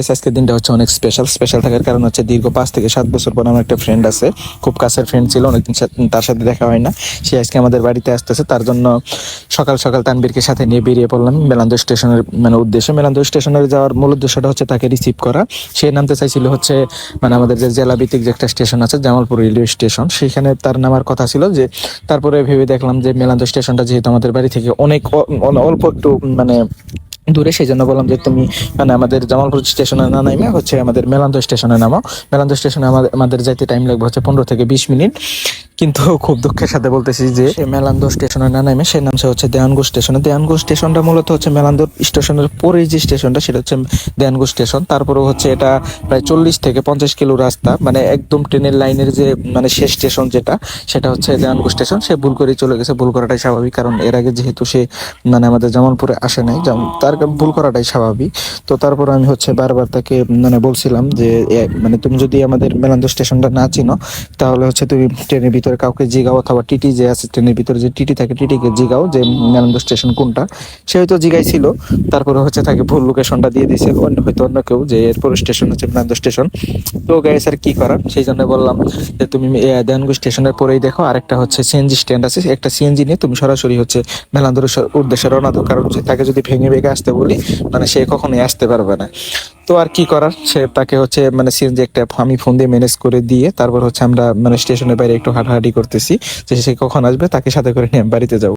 আজকের দিনটা হচ্ছে অনেক স্পেশাল স্পেশাল থাকার কারণ হচ্ছে দীর্ঘ পাঁচ থেকে সাত বছর পর আমার একটা ফ্রেন্ড আছে, খুব কাছের ফ্রেন্ড ছিল, অনেকদিন তার সাথে দেখা হয় না। সে আজকে আমাদের বাড়িতে আসতেছে, তার জন্য সকাল সকাল তানবীরকে সাথে নিয়ে বেরিয়ে পড়লাম মেলান্দ স্টেশনের মানে উদ্দেশ্যে। মেলান্দ স্টেশনের যাওয়ার মূল উদ্দেশ্যটা হচ্ছে তাকে রিসিভ করা। সে নামতে চাইছিল হচ্ছে মানে আমাদের যে জেলা ভিত্তিক যে একটা স্টেশন আছে, জামালপুর রেলওয়ে স্টেশন সেখানে তার নামার কথা ছিল যে, তারপরে ভেবে দেখলাম যে মেলান্দ স্টেশনটা যেহেতু আমাদের বাড়ি থেকে অনেক অল্প একটু মানে দূরে সেই জন্য বললাম যে তুমি মানে আমাদের জামালপুর স্টেশনে না নামে হচ্ছে আমাদের মেলান্দ স্টেশনে নামো মেলান্দ স্টেশনে আমাদের আমাদের যাইতে টাইম লাগবে হচ্ছে পনেরো থেকে বিশ মিনিট। কিন্তু খুব দুঃখের সাথে বলতেছি যে মেলান্দ স্টেশনে না নামে, সে নামছে হচ্ছে দেয়ানগো স্টেশনে। দেয়ানগো স্টেশনটা মূলত হচ্ছে মেলান্দ স্টেশনের পরে যে স্টেশনটা, সেটা হচ্ছে দেয়ানগো স্টেশন। তারপরে হচ্ছে এটা প্রায় চল্লিশ থেকে পঞ্চাশ কিলো রাস্তা মানে একদম ট্রেনের লাইনের যে মানে শেষ স্টেশন যেটা, সেটা হচ্ছে দেয়ানগো স্টেশন। সে ভুল করে চলে গেছে, ভুল করাটাই স্বাভাবিক, কারণ এর আগে যেহেতু সে মানে আমাদের জামালপুরে আসে নাই তার ভুল করাটাই স্বাভাবিক। তো তারপর আমি হচ্ছে বারবার তাকে মানে বলছিলাম যে মানে তুমি যদি আমাদের মেলান্দ স্টেশনটা না চিনো, তাহলে হচ্ছে তুমি ট্রেনের ভিতরে কাউকে জিগাও অথবা টিটি যে ট্রেনের ভিতরে যে টিটি থাকে, টিটিকে জিগাও, যে মেলান্দ স্টেশন কোনটা, সে হয়তো জিগাইছিল। তারপরে হচ্ছে তাকে ভুল লোকেশনটা দিয়ে দিয়েছে। অন্য হয়তো অন্য কেউ যে এরপর স্টেশন হচ্ছে মেলান্দ স্টেশন। তো গাইস আর কি করার? সেই জন্য বললাম যে তুমি দেয়ানগো স্টেশনের পরেই দেখো, আরেকটা হচ্ছে সিএনজি স্ট্যান্ড আছে। একটা সিএনজি নিয়ে তুমি সরাসরি হচ্ছে মেলান্দর উদ্দেশ্যে রওনা দাও। কারণ তাকে যদি ভেঙে ভেঙে আসতে বলি মানে সে কখনোই আসতে পারবে না। তো আর কি করার? সে তাকে হচ্ছে মানে সিএনজি একটা আমি ফোন দিয়ে ম্যানেজ করে দিয়ে তারপর হচ্ছে আমরা মানে স্টেশনের বাইরে একটু হাঁটাহাঁটি করতেছি। যে সে কখন আসবে? তাকে সাথে করে নিয়ে বাড়িতে যাব।